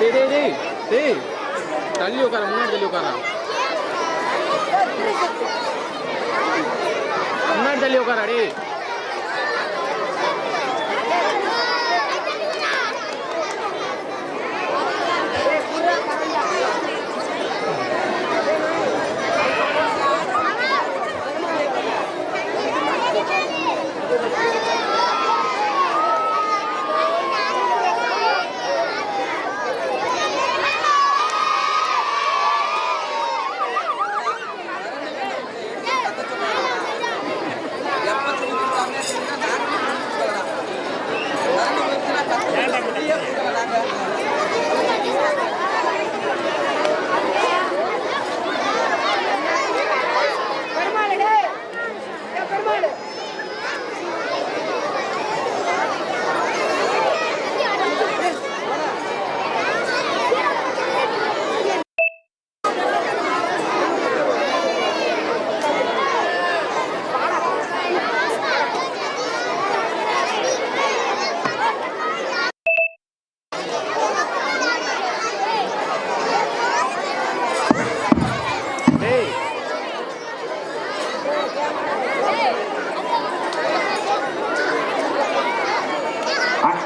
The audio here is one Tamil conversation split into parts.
டேய் டேய் டேய் டேய். தள்ளி உட்கார முன்னாடி தள்ளி உட்கார. முன்னாடி தள்ளி உட்காரா டேய்.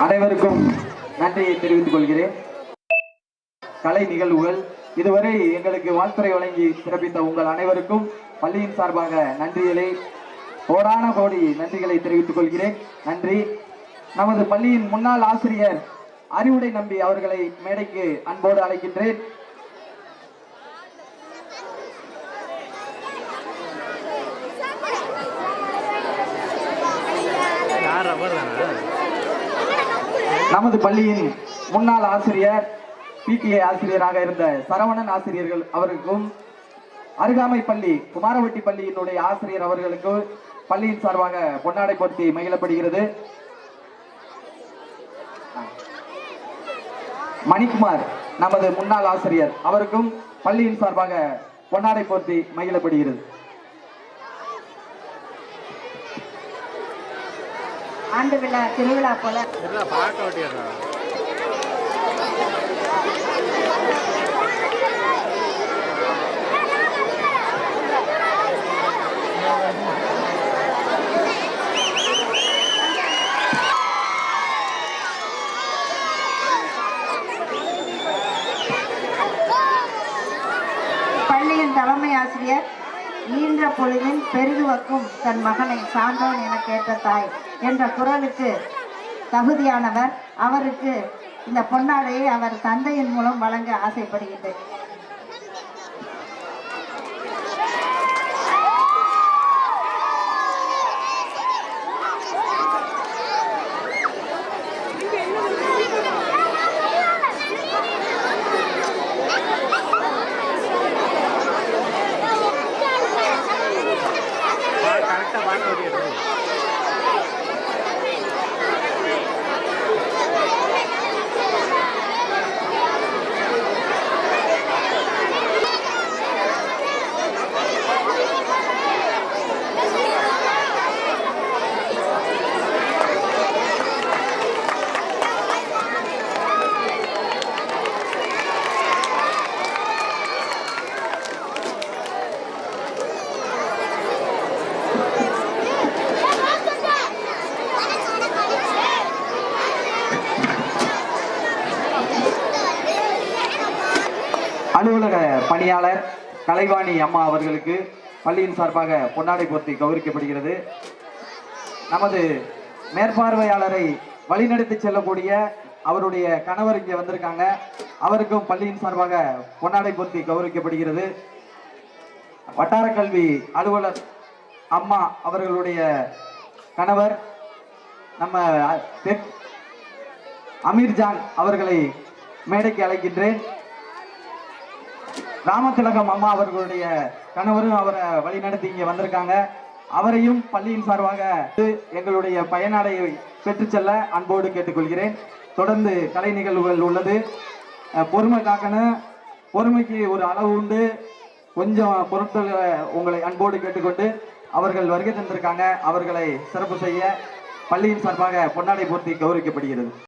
அனைவருக்கும் நன்றியை தெரிவித்துக் கொள்கிறேன். கலை நிகழ்வுகள். இதுவரை எங்களுக்கு வாழ்த்துறை வழங்கி சிறப்பித்த உங்கள் அனைவருக்கும் பள்ளியின் சார்பாக நன்றிகளை கோடான கோடி நன்றிகளை தெரிவித்துக் கொள்கிறேன். நன்றி. நமது பள்ளியின் முன்னாள் ஆசிரியர் அறிவுடை நம்பி அவர்களை மேடைக்கு அன்போடு அழைக்கின்றேன். யார் தானே? நமது பள்ளியின் முன்னாள் ஆசிரியர் பிடிஏ ஆசிரியராக இருந்த சரவணன் ஆசிரியர்கள் அவருக்கும் அருகாமை பள்ளி குமாரவட்டி பள்ளியினுடைய ஆசிரியர் அவர்களுக்கு பள்ளியின் சார்பாக பொன்னாடை போர்த்தி மகிழப்படுகிறது. மணிக்குமார் நமது முன்னாள் ஆசிரியர் அவருக்கும் பள்ளியின் சார்பாக பொன்னாடை போர்த்தி மகிழப்படுகிறது. ஆண்டு விழா திருவிழா போல. பள்ளியின் தலைமை ஆசிரியர் ஈன்ற பொழுதில் பெருகுவக்கும் தன் மகனை சான்றோன் என கேட்ட தாய். என்ற குரலுக்கு தகுதியானவர். அவருக்கு இந்த பொன்னாடையை அவர் தந்தையின் மூலம் வழங்க ஆசைப்படுகின்றேன். கரெக்டாக பார்க்க பணியாளர் கலைவாணி அம்மா அவர்களுக்கு பள்ளியின் சார்பாக பொன்னாடை போர்த்தி கௌரவிக்கப்படுகிறது. நமது மேற்பார்வையாளரை வழிநடத்தி செல்லக்கூடிய அவருடைய கணவர் இங்கே வந்திருக்காங்க. அவருக்கும் பள்ளியின் சார்பாக பொன்னாடை போர்த்தி கௌரவிக்கப்படுகிறது. வட்டார கல்வி அலுவலர் அம்மா அவர்களுடைய கணவர் நம்ம அமீர்ஜான் அவர்களை மேடைக்கு அழைக்கின்றேன். ராமதிலகம் அம்மா அவர்களுடைய கணவரும் அவரை வழிநடத்தி இங்கே வந்திருக்காங்க. அவரையும் பள்ளியின் சார்பாக எங்களுடைய பயனாடையை பெற்று செல்ல அன்போடு கேட்டுக்கொள்கிறேன். தொடர்ந்து கலை நிகழ்வுகள் உள்ளது. பொறுமை காக்கணும். பொறுமைக்கு ஒரு அளவு உண்டு. கொஞ்சம் பொருட்கள் உங்களை அன்போடு கேட்டுக்கொண்டு அவர்கள் வருகை தந்திருக்காங்க. அவர்களை சிறப்பு செய்ய பள்ளியின் சார்பாக பொன்னாடை பூர்த்தி கௌரவிக்கப்படுகிறது.